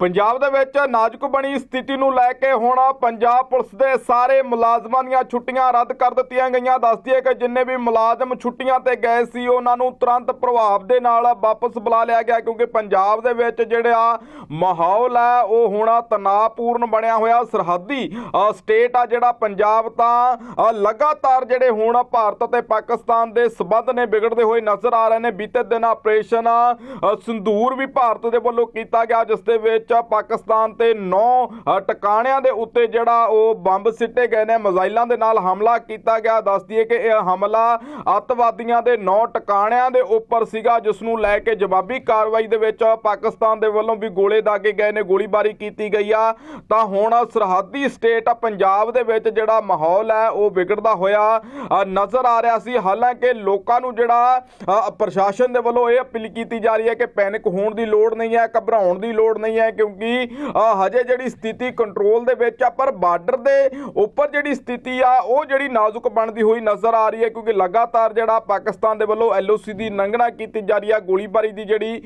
ਪੰਜਾਬ ਦੇ ਵਿੱਚ ਨਾਜ਼ੁਕ ਬਣੀ ਸਥਿਤੀ ਨੂੰ ਲੈ ਕੇ ਹੁਣ ਪੰਜਾਬ ਪੁਲਿਸ ਦੇ ਸਾਰੇ ਮੁਲਾਜ਼ਮਾਂ ਦੀਆਂ ਛੁੱਟੀਆਂ ਰੱਦ ਕਰ ਦਿੱਤੀਆਂ ਗਈਆਂ। ਦੱਸਦੀ ਹੈ ਕਿ ਜਿੰਨੇ ਵੀ ਮੁਲਾਜ਼ਮ ਛੁੱਟੀਆਂ ਤੇ ਗਏ ਸੀ ਉਹਨਾਂ ਨੂੰ ਤੁਰੰਤ ਪ੍ਰਭਾਵ ਦੇ ਨਾਲ ਵਾਪਸ ਬੁਲਾ ਲਿਆ ਗਿਆ ਕਿਉਂਕਿ ਪੰਜਾਬ ਦੇ ਵਿੱਚ ਜਿਹੜਾ ਮਾਹੌਲ ਹੈ ਉਹ ਹੁਣ ਤਣਾਅਪੂਰਨ ਬਣਿਆ ਹੋਇਆ। ਸਰਹੱਦੀ ਸਟੇਟ ਆ ਜਿਹੜਾ ਪੰਜਾਬ ਤਾਂ ਲਗਾਤਾਰ ਜਿਹੜੇ ਹੁਣ ਭਾਰਤ ਅਤੇ ਪਾਕਿਸਤਾਨ ਦੇ ਸਬੰਧ ਨੇ ਵਿਗੜਦੇ ਹੋਏ ਨਜ਼ਰ ਆ ਰਹੇ ਨੇ। ਬੀਤੇ ਦਿਨ ਆਪਰੇਸ਼ਨ ਅ, ਵੀ ਭਾਰਤ ਦੇ ਵੱਲੋਂ ਕੀਤਾ ਗਿਆ ਜਿਸ ਦੇ ਵਿੱਚ ਪਾਕਿਸਤਾਨ ਤੇ 9 ਟਿਕਾਣਿਆਂ ਦੇ ਉੱਤੇ ਜਿਹੜਾ ਉਹ ਬੰਬ ਸਿੱਟੇ ਗਏ ਨੇ ਮਿਜ਼ਾਈਲਾਂ ਦੇ ਨਾਲ ਹਮਲਾ ਕੀਤਾ ਗਿਆ। ਦੱਸਦੀ ਹੈ ਕਿ ਇਹ ਹਮਲਾ ਅੱਤਵਾਦੀਆਂ ਦੇ 9 ਟਿਕਾਣਿਆਂ ਦੇ ਉੱਪਰ ਸੀਗਾ ਜਿਸ ਨੂੰ ਲੈ ਕੇ ਜਵਾਬੀ ਕਾਰਵਾਈ ਦੇ ਵਿੱਚ ਪਾਕਿਸਤਾਨ ਦੇ ਵੱਲੋਂ ਵੀ ਗੋਲੇ ਦਾਗੇ ਗਏ ਨੇ, ਗੋਲੀਬਾਰੀ ਕੀਤੀ ਗਈ ਆ। ਤਾਂ ਹੁਣ ਸਰਹੱਦੀ ਸਟੇਟ ਪੰਜਾਬ ਦੇ ਵਿੱਚ ਜਿਹੜਾ ਮਾਹੌਲ ਹੈ, ਉਹ ਵਿਗੜਦਾ ਹੋਇਆ ਨਜ਼ਰ ਆ ਰਿਹਾ ਸੀ। ਹਾਲਾਂਕਿ ਲੋਕਾਂ ਨੂੰ ਜਿਹੜਾ ਪ੍ਰਸ਼ਾਸਨ ਦੇ ਵੱਲੋਂ ਇਹ ਅਪੀਲ ਕੀਤੀ ਜਾ ਰਹੀ ਹੈ ਕਿ ਪੈਨਿਕ ਹੋਣ ਦੀ ਲੋੜ ਨਹੀਂ ਹੈ, ਘਬਰਾਉਣ ਦੀ ਲੋੜ ਨਹੀਂ ਹੈ ਕਿਉਂਕਿ ਹਜੇ ਜਿਹੜੀ ਸਥਿਤੀ ਕੰਟਰੋਲ ਦੇ ਵਿੱਚ ਆ ਪਰ ਬਾਰਡਰ ਦੇ ਉੱਪਰ ਜਿਹੜੀ ਸਥਿਤੀ ਆ ਉਹ ਜਿਹੜੀ ਨਾਜ਼ੁਕ ਬਣਦੀ ਹੋਈ ਨਜ਼ਰ ਆ ਰਹੀ ਹੈ ਕਿਉਂਕਿ ਲਗਾਤਾਰ ਜਿਹੜਾ ਪਾਕਿਸਤਾਨ ਦੇ ਵੱਲੋਂ ਐਲਓਸੀ ਦੀ ਉਲੰਘਣਾ ਕੀਤੀ ਜਾ ਰਹੀ ਹੈ ਗੋਲੀਬਾਰੀ ਦੀ ਜਿਹੜੀ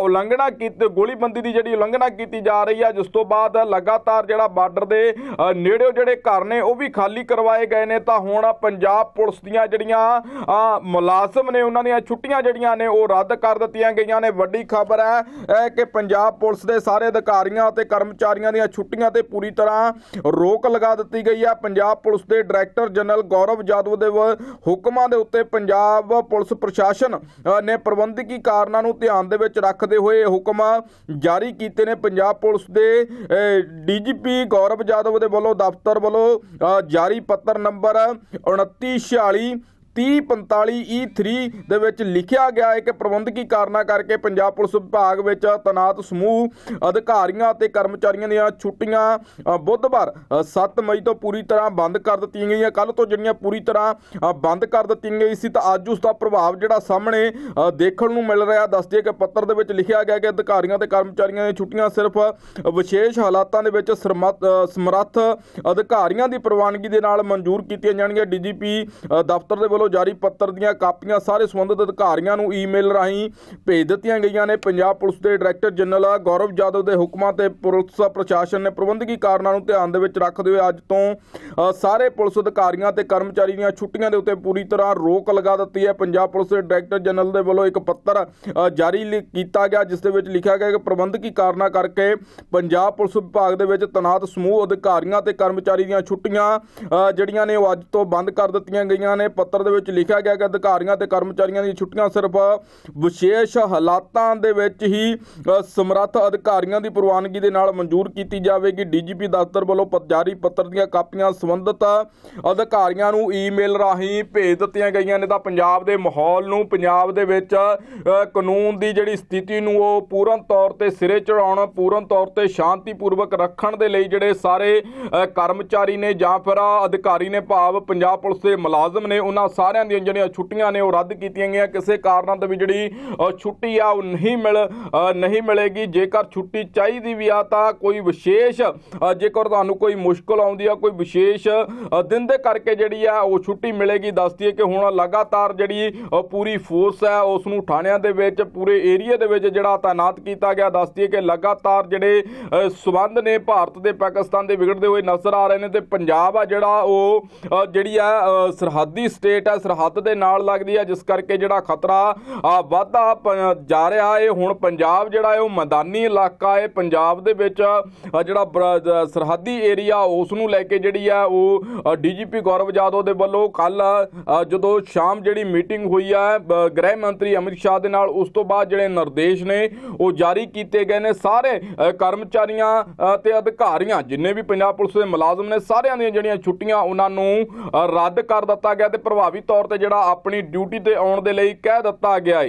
ਉਲੰਘਣਾ ਕੀਤੀ ਗੋਲੀਬੰਦੀ ਦੀ ਜਿਹੜੀ ਉਲੰਘਣਾ ਕੀਤੀ ਜਾ ਰਹੀ ਹੈ ਜਿਸ ਤੋਂ ਬਾਅਦ ਲਗਾਤਾਰ ਜਿਹੜਾ ਬਾਰਡਰ ਦੇ ਅ, ਜਿਹੜੇ ਘਰ ਨੇ ਉਹ ਵੀ ਖਾਲੀ ਕਰਵਾਏ ਗਏ ਨੇ ਤਾਂ ਹੁਣ ਪੰਜਾਬ ਪੁਲਿਸ ਦੀਆਂ ਜਿਹੜੀਆਂ ਮੁਲਾਜ਼ਮ ਨੇ ਉਹਨਾਂ ਦੀਆਂ ਛੁੱਟੀਆਂ ਜਿਹੜੀਆਂ ਨੇ ਉਹ ਰੱਦ ਕਰ ਦਿੱਤੀਆਂ ਗਈਆਂ ਨੇ। ਵੱਡੀ ਖਬਰ ਹੈ ਕਿ ਪੰਜਾਬ ਪੁਲਿਸ ਦੇ ਸਾਰੇ ਅਧਿਕਾਰੀਆਂ ਅਤੇ ਕਰਮਚਾਰੀਆਂ ਦੀਆਂ ਛੁੱਟੀਆਂ ਤੇ ਪੂਰੀ ਤਰ੍ਹਾਂ ਰੋਕ ਲਗਾ ਦਿੱਤੀ ਗਈ ਹੈ। ਪੰਜਾਬ ਪੁਲਿਸ ਦੇ ਡਾਇਰੈਕਟਰ ਜਨਰਲ ਗੌਰਵ ਜਾਦਵ ਦੇ ਹੁਕਮਾਂ ਦੇ ਉੱਤੇ ਪੰਜਾਬ ਪੁਲਿਸ ਪ੍ਰਸ਼ਾਸਨ ਨੇ ਪ੍ਰਬੰਧਕੀ ਕਾਰਨਾਂ ਨੂੰ ਧਿਆਨ ਦੇ ਵਿੱਚ ਰੱਖਦੇ ਹੋਏ ਇਹ ਹੁਕਮ ਜਾਰੀ ਕੀਤੇ ਨੇ। ਪੰਜਾਬ ਪੁਲਿਸ ਦੇ ਡੀਜੀਪੀ ਗੌਰਵ ਜਾਦਵ ਦੇ ਵੱਲੋਂ ਦਫ਼ਤਰ ਵੱਲੋਂ ਜਾਰੀ ਪੱਤਰ ਨੰਬਰ 2946 3045 E3 ਦੇ ਵਿੱਚ ਲਿਖਿਆ ਗਿਆ ਹੈ ਕਿ ਪ੍ਰਬੰਧਕੀ ਕਾਰਨਾਂ ਕਰਕੇ ਪੰਜਾਬ ਪੁਲਿਸ ਵਿਭਾਗ ਵਿੱਚ ਤਨਾਤ ਸਮੂਹ ਅਧਿਕਾਰੀਆਂ ਅਤੇ ਕਰਮਚਾਰੀਆਂ ਦੀਆਂ ਛੁੱਟੀਆਂ ਬੁੱਧਵਾਰ ਅ, 7 ਮਈ ਤੋਂ ਪੂਰੀ ਤਰ੍ਹਾਂ ਬੰਦ ਕਰ ਦਿੱਤੀਆਂ ਗਈਆਂ। ਕੱਲ ਤੋਂ ਜਿਹੜੀਆਂ ਪੂਰੀ ਤਰ੍ਹਾਂ ਬੰਦ ਕਰ ਦਿੱਤੀਆਂ ਗਈ ਸੀ ਤਾਂ ਅੱਜ ਉਸ ਦਾ ਪ੍ਰਭਾਵ ਜਿਹੜਾ ਸਾਹਮਣੇ ਦੇਖਣ ਨੂੰ ਮਿਲ ਰਿਹਾ। ਦੱਸਦੇ ਕਿ ਪੱਤਰ ਦੇ ਵਿੱਚ ਲਿਖਿਆ ਗਿਆ ਕਿ ਅਧਿਕਾਰੀਆਂ ਤੇ ਕਰਮਚਾਰੀਆਂ ਦੀਆਂ ਛੁੱਟੀਆਂ ਸਿਰਫ ਵਿਸ਼ੇਸ਼ ਹਾਲਾਤਾਂ ਦੇ ਵਿੱਚ ਸਰਮਤ- ਸਮਰੱਥ ਅਧਿਕਾਰੀਆਂ ਦੀ ਪ੍ਰਵਾਨਗੀ ਦੇ ਨਾਲ ਮਨਜ਼ੂਰ ਕੀਤੀਆਂ ਜਾਣਗੀਆਂ। ਡੀਜੀਪੀ ਦਫ਼ਤਰ ਦੇ ਵੱਲੋਂ ਜਾਰੀ ਪੱਤਰ ਦੀਆਂ ਕਾਪੀਆਂ ਸਾਰੇ ਸੰਬੰਧਿਤ ਅਧਿਕਾਰੀਆਂ ਨੂੰ ਈਮੇਲ ਰਾਹੀਂ ਭੇਜ ਦਿੱਤੀਆਂ ਗਈਆਂ ਨੇ। ਪੰਜਾਬ ਪੁਲਿਸ ਦੇ ਡਾਇਰੈਕਟਰ ਜਨਰਲ ਗੌਰਵ ਜਾਦਵ ਦੇ ਹੁਕਮਾਂ ਤੇ ਪੁਲਿਸ ਪ੍ਰਸ਼ਾਸਨ ਨੇ ਪ੍ਰਬੰਧਕੀ ਕਾਰਨਾਂ ਨੂੰ ਧਿਆਨ ਦੇ ਵਿੱਚ ਰੱਖਦੇ ਹੋਏ ਅੱਜ ਤੋਂ ਸਾਰੇ ਪੁਲਿਸ ਅਧਿਕਾਰੀਆਂ ਤੇ ਕਰਮਚਾਰੀ ਦੀਆਂ ਛੁੱਟੀਆਂ ਦੇ ਉੱਤੇ ਪੂਰੀ ਤਰ੍ਹਾਂ ਰੋਕ ਲਗਾ ਦਿੱਤੀ ਹੈ। ਪੰਜਾਬ ਪੁਲਿਸ ਦੇ ਡਾਇਰੈਕਟਰ ਜਨਰਲ ਦੇ ਵੱਲੋਂ ਇੱਕ ਪੱਤਰ ਜਾਰੀ ਲਿ- ਕੀਤਾ ਗਿਆ, ਜਿਸ ਦੇ ਵਿੱਚ ਲਿਖਿਆ ਗਿਆ ਕਿ ਪ੍ਰਬੰਧਕੀ ਕਾਰਨਾਂ ਕਰਕੇ ਪੰਜਾਬ ਪੁਲਿਸ ਵਿਭਾਗ ਦੇ ਵਿੱਚ ਤਨਾਤ ਸਮੂਹ ਅਧਿਕਾਰੀਆਂ ਤੇ ਕਰਮਚਾਰੀ ਦੀਆਂ ਛੁੱਟੀਆਂ ਜਿਹੜੀਆਂ ਨੇ ਉਹ ਅੱਜ ਤੋਂ ਬੰਦ ਕਰ ਦਿੱਤੀਆਂ ਗਈਆਂ ਨੇ। ਪੱਤਰ ਦੇ ਵਿੱਚ ਲਿਖਿਆ ਗਿਆ ਕਿ ਅਧਿਕਾਰੀਆਂ ਤੇ ਕਰਮਚਾਰੀਆਂ ਦੀਆਂ ਛੁੱਟੀਆਂ ਸਿਰਫ ਵਿਸ਼ੇਸ਼ ਹਾਲਾਤਾਂ ਦੇ ਵਿੱਚ ਹੀ ਸਮਰੱਥ ਅਧਿਕਾਰੀਆਂ ਦੀ ਪ੍ਰਵਾਨਗੀ ਦੇ ਨਾਲ ਮਨਜ਼ੂਰ ਕੀਤੀ ਜਾਵੇਗੀ। ਡੀਜੀਪੀ ਦਫ਼ਤਰ ਵੱਲੋਂ ਪ- ਜਾਰੀ ਪੱਤਰ ਦੀਆਂ ਕਾਪੀਆਂ ਸੰਬੰਧਿਤ ਅਧਿਕਾਰੀਆਂ ਨੂੰ ਈਮੇਲ ਰਾਹੀਂ ਭੇਜ ਦਿੱਤੀਆਂ ਗਈਆਂ ਨੇ। ਤਾਂ ਪੰਜਾਬ ਦੇ ਮਾਹੌਲ ਨੂੰ, ਪੰਜਾਬ ਦੇ ਵਿੱਚ ਕਾਨੂੰਨ ਦੀ ਜਿਹੜੀ ਸਥਿਤੀ ਨੂੰ ਉਹ ਪੂਰਨ ਤੌਰ ਤੇ ਸਿਰੇ ਚੜਾਉਣ ਪੂਰਨ ਤੌਰ ਤੇ ਸ਼ਾਂਤੀਪੂਰਵਕ ਰੱਖਣ ਦੇ ਲਈ ਜਿਹੜੇ ਸਾਰੇ ਕਰਮਚਾਰੀ ਨੇ ਜਾਂ ਫਿਰ ਅਧਿਕਾਰੀ ਨੇ ਭਾਵ ਪੰਜਾਬ ਪੁਲਿਸ ਦੇ ਮੁਲਾਜ਼ਮ ਨੇ, ਉਹਨਾਂ ਸਾਰਿਆਂ ਦੀਆਂ ਜਿਹੜੀਆਂ ਛੁੱਟੀਆਂ ਨੇ ਉਹ ਰੱਦ ਕੀਤੀਆਂ ਗਈਆਂ। ਕਿਸੇ ਕਾਰਨਾਂ ਤੋਂ ਵੀ ਜਿਹੜੀ ਛੁੱਟੀ ਆ ਉਹ ਨਹੀਂ ਮਿਲ ਨਹੀਂ ਮਿਲੇਗੀ। ਜੇਕਰ ਛੁੱਟੀ ਚਾਹੀਦੀ ਵੀ ਆ ਤਾਂ ਕੋਈ ਵਿਸ਼ੇਸ਼ ਜੇਕਰ ਤੁਹਾਨੂੰ ਕੋਈ ਮੁਸ਼ਕਲ ਆਉਂਦੀ ਆ ਕੋਈ ਵਿਸ਼ੇਸ਼ ਦਿਨ ਦੇ ਕਰਕੇ ਜਿਹੜੀ ਆ ਉਹ ਛੁੱਟੀ ਮਿਲੇਗੀ। ਦੱਸਦੀ ਹੈ ਕਿ ਹੁਣ ਲਗਾਤਾਰ ਜਿਹੜੀ ਪੂਰੀ ਫੋਰਸ ਹੈ ਉਸ ਨੂੰ ਥਾਣਿਆਂ ਦੇ ਵਿੱਚ ਪੂਰੇ ਏਰੀਆ ਦੇ ਵਿੱਚ ਜਿਹੜਾ ਤਾਇਨਾਤ ਕੀਤਾ ਗਿਆ। ਦੱਸਦੀ ਹੈ ਕਿ ਲਗਾਤਾਰ ਜਿਹੜੇ ਅ, ਸਬੰਧ ਨੇ ਭਾਰਤ ਦੇ ਪਾਕਿਸਤਾਨ ਦੇ ਵਿਗੜਦੇ ਹੋਏ ਨਜ਼ਰ ਆ ਰਹੇ ਨੇ ਤੇ ਪੰਜਾਬ ਆ ਜਿਹੜਾ ਉਹ ਜਿਹੜੀ ਆ ਸਰਹੱਦੀ ਸਟੇਟ ਆ ਸਰਹੱਦ ਦੇ ਨਾਲ ਲੱਗਦੀ ਆ ਜਿਸ ਕਰਕੇ ਜਿਹੜਾ ਖਤਰਾ ਵਾਧਾ ਜਾ ਰਿਹਾ ਹੈ। ਹੁਣ ਪੰਜਾਬ ਜਿਹੜਾ ਹੈ ਉਹ ਮੈਦਾਨੀ ਇਲਾਕਾ ਹੈ। ਪੰਜਾਬ ਦੇ ਵਿੱਚ ਜਿਹੜਾ ਸਰਹੱਦੀ ਏਰੀਆ ਉਸ ਨੂੰ ਲੈ ਕੇ ਜਿਹੜੀ ਆ ਉਹ ਡੀਜੀਪੀ ਗੌਰਵ ਜਾਦਵ ਦੇ ਵੱਲੋਂ ਕੱਲ ਜਦੋਂ ਸ਼ਾਮ ਜਿਹੜੀ ਮੀਟਿੰਗ ਹੋਈ ਆ ਗ੍ਰਹਿ ਮੰਤਰੀ ਅਮਿਤ ਸ਼ਾਹ ਦੇ ਨਾਲ ਉਸ ਤੋਂ ਬਾਅਦ ਜਿਹੜੇ ਨਿਰਦੇਸ਼ ਨੇ ਉਹ ਜਾਰੀ ਕੀਤੇ ਗਏ ਨੇ। ਸਾਰੇ ਕਰਮਚਾਰੀਆਂ ਅ, ਤੇ ਅਧਿਕਾਰੀਆਂ ਜਿੰਨੇ ਵੀ ਪੰਜਾਬ ਪੁਲਿਸ ਦੇ ਮੁਲਾਜ਼ਮ ਨੇ ਸਾਰਿਆਂ ਦੀਆਂ ਜਿਹੜੀਆਂ ਛੁੱਟੀਆਂ ਉਹਨਾਂ ਨੂੰ ਰੱਦ ਕਰ ਦਿੱਤਾ ਗਿਆ ਤੇ ਪ੍ਰਭਾਵੀ ਤੌਰ ਤੇ ਜਿਹੜਾ ਆਪਣੀ ਡਿਊਟੀ ਤੇ ਆਉਣ ਦੇ ਲਈ ਕਹਿ ਦਿੱਤਾ ਗਿਆ ਹੈ